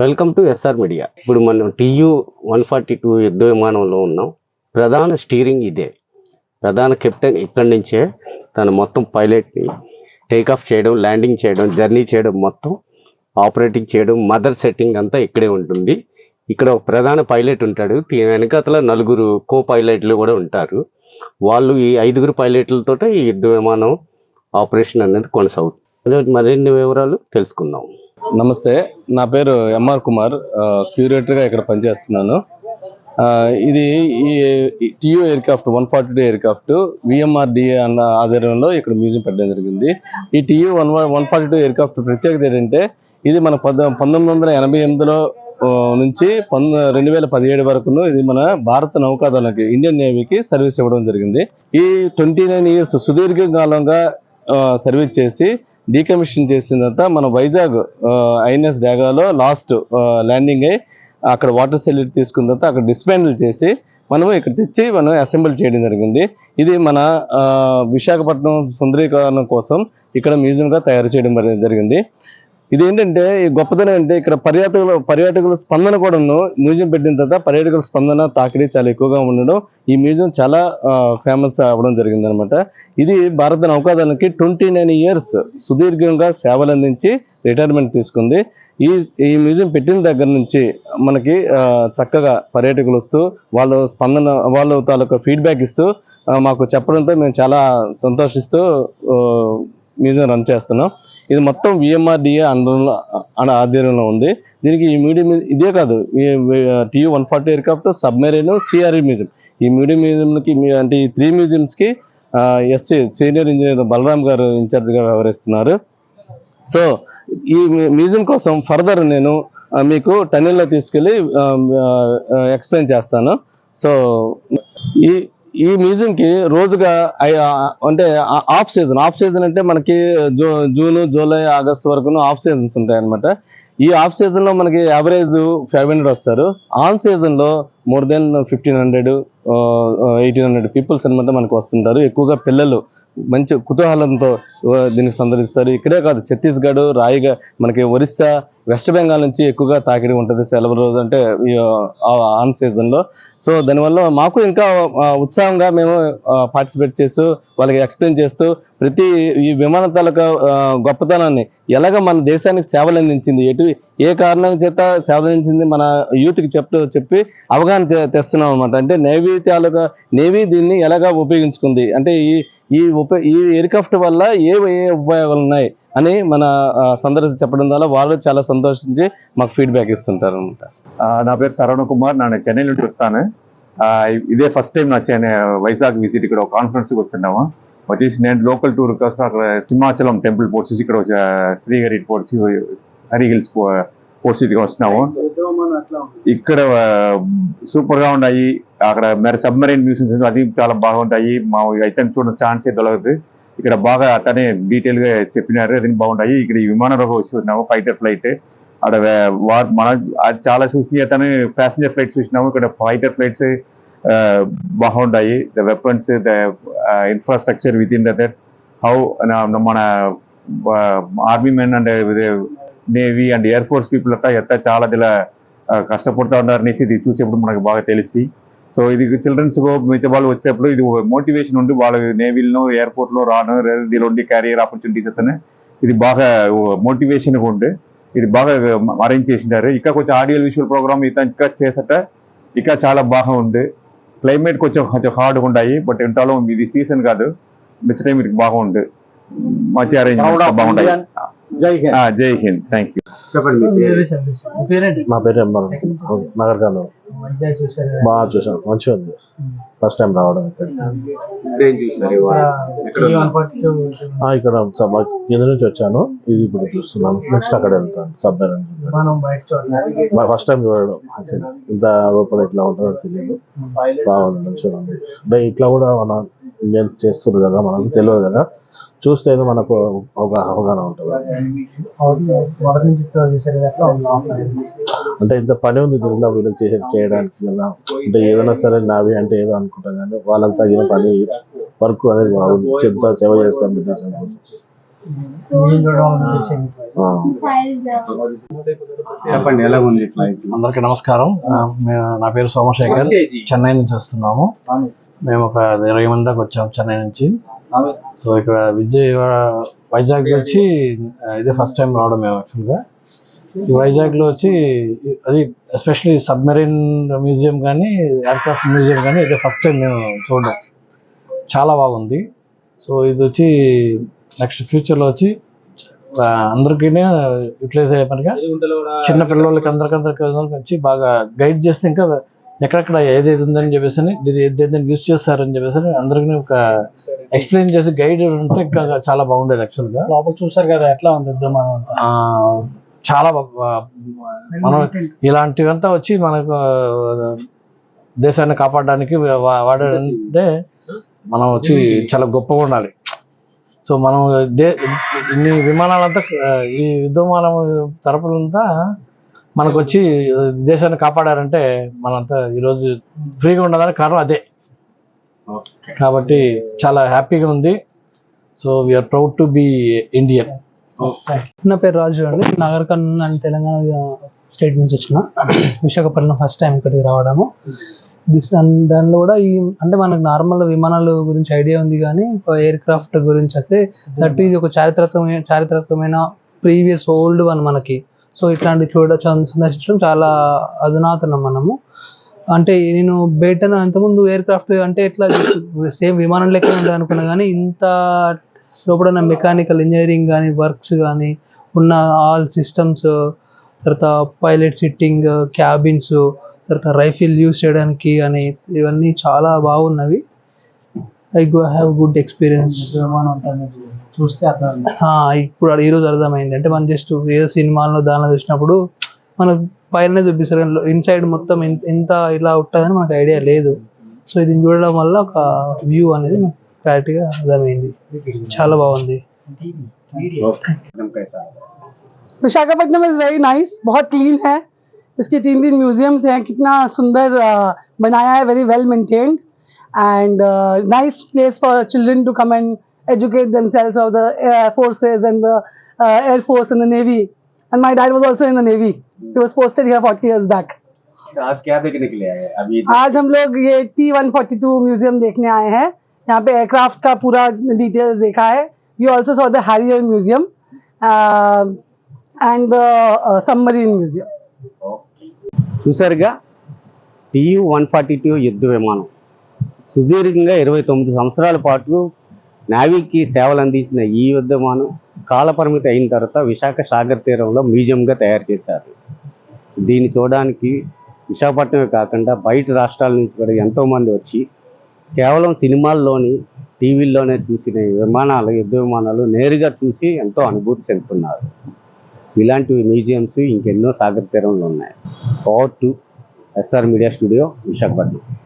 Welcome to SR media. ఇప్పుడు మనం TU one forty two యుద్ధ విమానంలో ఉన్నాం. ప్రధాన స్టీరింగ్ ఇదే. ప్రధాన కెప్టెన్ ఇక్కడి నుంచే తన మొత్తం పైలట్ని టేక్ ఆఫ్ చేయడం ల్యాండింగ్ చేయడం జర్నీ చేయడం మొత్తం ఆపరేటింగ్ చేయడం మదర్ సెట్టింగ్ అంతా ఇక్కడే ఉంటుంది. ఇక్కడ ఒక ప్రధాన పైలట్ ఉంటాడు. వెనకాతల నలుగురు కో పైలట్లు కూడా ఉంటారు. వాళ్ళు ఈ ఐదుగురు పైలట్లతో ఈ యుద్ధ విమానం ఆపరేషన్ అనేది కొనసాగుతుంది. మరిన్ని వివరాలు తెలుసుకుందాం. నమస్తే నా పేరు ఎంఆర్ కుమార్ క్యూరేటర్గా ఇక్కడ పనిచేస్తున్నాను. ఇది ఈ TU aircraft one forty two aircraft VMRDA అన్న ఆధ్వర్యంలో ఇక్కడ మ్యూజియం పెట్టడం జరిగింది. ఈ TU one one forty two aircraft ప్రత్యేకత ఏంటంటే ఇది మన పంద పంతొమ్మిది వందల ఎనభై ఎనిమిదిలో నుంచి పంద రెండు వేల పదిహేడు వరకును ఇది మన భారత నౌకాదళకి ఇండియన్ నేవీకి సర్వీస్ ఇవ్వడం జరిగింది. ఈ ట్వంటీ నైన్ ఇయర్స్ సుదీర్ఘ కాలంగా సర్వీస్ చేసి డీకమిషన్ చేసిన తర్వాత మన వైజాగ్ ఐఎన్ఎస్ డేగాలో లాస్ట్ ల్యాండింగ్ అయ్యి అక్కడ వాటర్ సెల్యూట్ తీసుకున్న తర్వాత అక్కడ డిస్మాండిల్ చేసి మనము ఇక్కడ తెచ్చి మనం అసెంబ్ల్ చేయడం జరిగింది. ఇది మన విశాఖపట్నం సుందరీకరణ కోసం ఇక్కడ మ్యూజియంగా తయారు చేయడం జరిగింది. ఇది ఏంటంటే ఈ గొప్పతనం అంటే ఇక్కడ పర్యాటకుల పర్యాటకుల స్పందన కూడా మ్యూజియం పెట్టిన తర్వాత పర్యాటకుల స్పందన తాకిడి చాలా ఎక్కువగా ఉండడం ఈ మ్యూజియం చాలా ఫేమస్ అవ్వడం జరిగింది అనమాట ఇది భారత నౌకాదళానికి ట్వంటీ నైన్ ఇయర్స్ సుదీర్ఘంగా సేవలు అందించి రిటైర్మెంట్ తీసుకుంది. ఈ ఈ మ్యూజియం పెట్టిన దగ్గర నుంచి మనకి చక్కగా పర్యాటకులు వస్తూ వాళ్ళు స్పందన వాళ్ళు తాలూకా ఫీడ్బ్యాక్ ఇస్తూ మాకు చెప్పడంతో మేము చాలా సంతోషిస్తూ మ్యూజియం రన్ చేస్తున్నాం. ఇది మొత్తం విఎంఆర్డిఏ అండర్లో అండ్ ఆధ్వర్యంలో ఉంది. దీనికి ఈ మీడియం ఇదే కాదు TU one forty aircraft submarine CRE museum ఈ మీడియం మ్యూజియంకి మీ- అంటే ఈ త్రీ మ్యూజియంస్కి ఎస్సీ సీనియర్ ఇంజనీర్ బలరాం గారు ఇన్ఛార్జ్గా వ్యవహరిస్తున్నారు. సో ఈ మ్యూజియం కోసం ఫర్దర్ నేను మీకు టన్నెల్లో తీసుకెళ్ళి ఎక్స్ప్లెయిన్ చేస్తాను. సో ఈ ఈ మ్యూజియంకి రోజుగా అంటే ఆఫ్ సీజన్ ఆఫ్ సీజన్ అంటే మనకి జూ జూన్ జూలై ఆగస్ట్ వరకును ఆఫ్ సీజన్స్ ఉంటాయి అనమాట ఈ ఆఫ్ సీజన్లో మనకి యావరేజ్ ఫైవ్ హండ్రెడ్ వస్తారు. ఆన్ సీజన్లో more than fifteen hundred eighteen hundred peoples అనమాట మనకు వస్తుంటారు. ఎక్కువగా పిల్లలు మంచి కుతూహలంతో దీనికి సందర్శిస్తారు. ఇక్కడే కాదు ఛత్తీస్గఢ్ రాయిగా మనకి ఒరిస్సా వెస్ట్ బెంగాల్ నుంచి ఎక్కువగా తాకిడి ఉంటుంది. సెలవు రోజు అంటే ఆన్ సీజన్లో సో దానివల్ల మాకు ఇంకా ఉత్సాహంగా మేము పార్టిసిపేట్ చేస్తూ వాళ్ళకి ఎక్స్ప్లెయిన్ చేస్తూ ప్రతి ఈ విమాన తాలూకా గొప్పతనాన్ని ఎలాగ మన దేశానికి సేవలు అందించింది ఎటు ఏ కారణం చేత సేవలు అందించింది మన యూత్కి చెప్తూ చెప్పి అవగాహన తె- తెస్తున్నాం అనమాట అంటే నేవీ తాలూకా నేవీ దీన్ని ఎలాగా ఉపయోగించుకుంది? అంటే ఈ ఈ ఉప ఈ ఎయిర్క్రాఫ్ట్ వల్ల ఏ ఏ ఉపయోగాలు ఉన్నాయి అని మన ఆ, సందర్శి చెప్పడం వల్ల వాళ్ళు చాలా సంతోషించి మాకు ఫీడ్బ్యాక్ ఇస్తుంటారు అనమాట నా పేరు శరవణ కుమార్. నేను చెన్నై నుండి వస్తాను. ఇదే ఫస్ట్ టైం నా చెన్నై వైజాగ్ విజిట్ ఇక్కడ ఒక కాన్ఫరెన్స్కి వస్తున్నాము. వచ్చేసి నేను లోకల్ టూర్ కోసం అక్కడ సింహాచలం టెంపుల్ పోర్ట్స్ ఇక్కడ వచ్చి, శ్రీహరి పోర్చి హరి హిల్స్ పోర్ట్స్ ఇక్కడ వస్తున్నాము ఇక్కడ సూపర్గా ఉన్నాయి అక్కడ మరి సబ్మరైన్ మ్యూజియం అది చాలా బాగుంటాయి మా అయితే చూడడం ఛాన్సే దొరకదు ఇక్కడ బాగా అతనే డీటెయిల్గా చెప్పినారు అది బాగుంటాయి ఇక్కడ ఈ విమానంలో చూస్తున్నాము ఫైటర్ ఫ్లైట్ అక్కడ వే- వా- మన అది చాలా చూసి అతను ప్యాసింజర్ ఫ్లైట్ చూసినాము ఇక్కడ ఫైటర్ ఫ్లైట్స్ బాగుంటాయి the weapons the infrastructure with in that how మన army men and navy and air force people అంతా ఎంత చాలా ఇలా కష్టపడుతూ ఉన్నారు అనేసి ఇది చూసేప్పుడు మనకు బాగా తెలిసి. సో ఇది చిల్డ్రన్స్ మిగతా వాళ్ళు వచ్చేటప్పుడు ఇది మోటివేషన్ ఉండి వాళ్ళు నేవీలో ఎయిర్పోర్ట్లో రాను దీనిలో ఉండి క్యారియర్ ఆపర్చునిటీస్ అతను ఇది బాగా మోటివేషన్ ఉండి ఇది బాగా అరేంజ్ చేసినారు ఇంకా కొంచెం ఆడియో విజువల్ ప్రోగ్రామ్ ఇత ఇంకా చేసట ఇంకా చాలా బాగా ఉంది క్లైమేట్ కొంచెం కొంచెం హార్డ్గా ఉంటాయి బట్ ఇంటాలో ఇది సీజన్ కాదు. నెక్స్ట్ టైం ఇది బాగుంది మంచి అరేంజ్మెంట్స్ బాగుంటాయి జై హింద్. ఆ, జై హింద్. థ్యాంక్ యూ చెప్పండి. మీ పేరు. నగర్ చూసారు బాగా చూసాను మంచిగా ఉంది. ఫస్ట్ టైం రావడం ఇక్కడ. సబ్ కింద నుంచి వచ్చాను. ఇది ఇప్పుడు చూస్తున్నాను. నెక్స్ట్ అక్కడ వెళ్తాను. సబ్ మనం ఫస్ట్ టైం చూడడం. ఇంత లోపల ఇట్లా ఉంటుందో తెలియదు. బాగుంది. మంచిగా ఉంది. అంటే ఇట్లా కూడా మన ఇండియన్ చేస్తున్నారు కదా మనకు తెలియదు కదా. చూస్తే ఏదో మనకు ఒక అవగాహన ఉంటుంది. అంటే ఇంత పని ఉంది దీంట్లో వీళ్ళు చే- చేయడానికి కదా. అంటే ఏదైనా సరే నావి అంటే ఏదో అనుకుంటాం కానీ వాళ్ళకి తగిన పని వర్క్ అనేది బాగుంది చెప్తా సేవ చేస్తాం ఉద్దేశం. చెప్పండి ఎలా ఉంది ఫ్లైట్ అందరికీ నమస్కారం. నా పేరు సోమశేఖర్. చెన్నై నుంచి వస్తున్నాము. మేము ఒక ఇరవై మంది దాకా వచ్చాము చెన్నై నుంచి. సో ఇక్కడ విజయవాడ వైజాగ్ వచ్చి ఇదే ఫస్ట్ టైం రావడం మేము యాక్చువల్గా ఈ వైజాగ్లో వచ్చి అది ఎస్పెషలీ సబ్మెరీన్ మ్యూజియం కానీ ఎయిర్క్రాఫ్ట్ మ్యూజియం కానీ ఇదే ఫస్ట్ టైం మేము చూడడం. చాలా బాగుంది. సో ఇది వచ్చి నెక్స్ట్ ఫ్యూచర్లో వచ్చి ఆ, అందరికీ యూటిలైజ్ అయ్యే పనిగా చిన్న పిల్లలకి అందరికందరికి వచ్చి బాగా గైడ్ చేస్తే ఇంకా ఎక్కడెక్కడ ఏదేది ఉందని చెప్పేసి అని, ఇది ఏదైతే యూస్ చేస్తారని చెప్పేసి అందరికీ ఒక ఎక్స్ప్లెయిన్ చేసి గైడ్ ఉంటే ఇంకా చాలా బాగుండేది యాక్చువల్గా. లోపల చూసారు కదా ఎట్లా ఉంది చాలా మనం ఇలాంటివంతా వచ్చి మనకు దేశాన్ని కాపాడడానికి వా- వాడారంటే మనం వచ్చి చాలా గొప్పగా ఉండాలి. సో మనం దే ఇన్ని విమానాలంతా ఈ యుద్ధ విమానం తరపులంతా మనకు వచ్చి దేశాన్ని కాపాడారంటే మనంతా ఈరోజు ఫ్రీగా ఉండడానికి కారణం అదే. కాబట్టి చాలా హ్యాపీగా ఉంది. So we are proud to be Indian నా పేరు రాజు అండి. నగర్ కర్నూలు అండ్ తెలంగాణ స్టేట్ నుంచి వచ్చిన. విశాఖపట్నం ఫస్ట్ టైం ఇక్కడికి రావడము. దానిలో కూడా ఈ అంటే మనకు నార్మల్ విమానాల గురించి ఐడియా ఉంది కానీ ఎయిర్ క్రాఫ్ట్ గురించి అయితే దట్ ఇది ఒక చారిత్రాత్మకమైన చారిత్రాత్మకమైన ప్రీవియస్ ఓల్డ్ వన్ మనకి. సో ఇట్లాంటి చూడ సందర్శించడం చాలా అధునాతనం మనము. అంటే నేను బయటన అంతకుముందు ఎయిర్ క్రాఫ్ట్ అంటే ఇట్లా సేమ్ విమానం లెక్క ఉంటుంది అనుకున్నా కానీ ఇంత లోపల మెకానికల్ ఇంజనీరింగ్ కానీ వర్క్స్ కానీ ఉన్న ఆల్ సిస్టమ్స్ తర్వాత పైలట్ సిట్టింగ్ క్యాబిన్స్ తర్వాత రైఫిల్ యూస్ చేయడానికి అని ఇవన్నీ చాలా బాగున్నవి. I go have good experience చూస్తే అర్థం ఇప్పుడు అది ఈరోజు అర్థమైంది అంటే మనం జస్ట్ ఏ సినిమాల్లో దానిలో చూసినప్పుడు మనకు పైన చూపిస్తారు ఇన్సైడ్ మొత్తం ఇన్- ఇంత ఇలా ఉంటుందని మనకు ఐడియా లేదు సో ఇది చూడడం వల్ల ఒక వ్యూ అనేది నాకు క్లారిటీగా అర్థమైంది చాలా బాగుంది विशाखापट्टनम इज वेरी नाइस बहुत क्लीन है इसके तीन तीन म्यूजियम्स हैं कितना सुंदर अ, बनाया है very well maintained and nice place for children to come and educate themselves of the air forces and the uh, air force and the navy and my dad was also in the navy he was posted here 40 years back आज क्या देखने के लिए आए अभी आज हम लोग ये T one forty two museum देखने आए हैं यहाँ पे एयरक्राफ्ट का पूरा डिटेल्स देखा है we also saw the Harrier museum and the submarine museum చూసారుగా టియు వన్ ఫార్టీ టూ యుద్ధ విమానం సుదీర్ఘంగా ఇరవై తొమ్మిది సంవత్సరాల పాటు నావీకి సేవలు అందించిన ఈ యుద్ధ కాలపరిమితి అయిన తర్వాత విశాఖ సాగర్ తీరంలో మ్యూజియంగా తయారు చేశారు. దీన్ని చూడడానికి విశాఖపట్నమే కాకుండా బయట రాష్ట్రాల నుంచి కూడా ఎంతోమంది వచ్చి కేవలం సినిమాల్లోని టీవీల్లోనే చూసిన విమానాలు యుద్ధ విమానాలు నేరుగా చూసి ఎంతో అనుభూతి చెందుతున్నారు. ఇలాంటి మ్యూజియంస్ ఇంకెన్నో సాగర్ తీరంలో ఉన్నాయి. Power to SR media studio Visakhapatnam.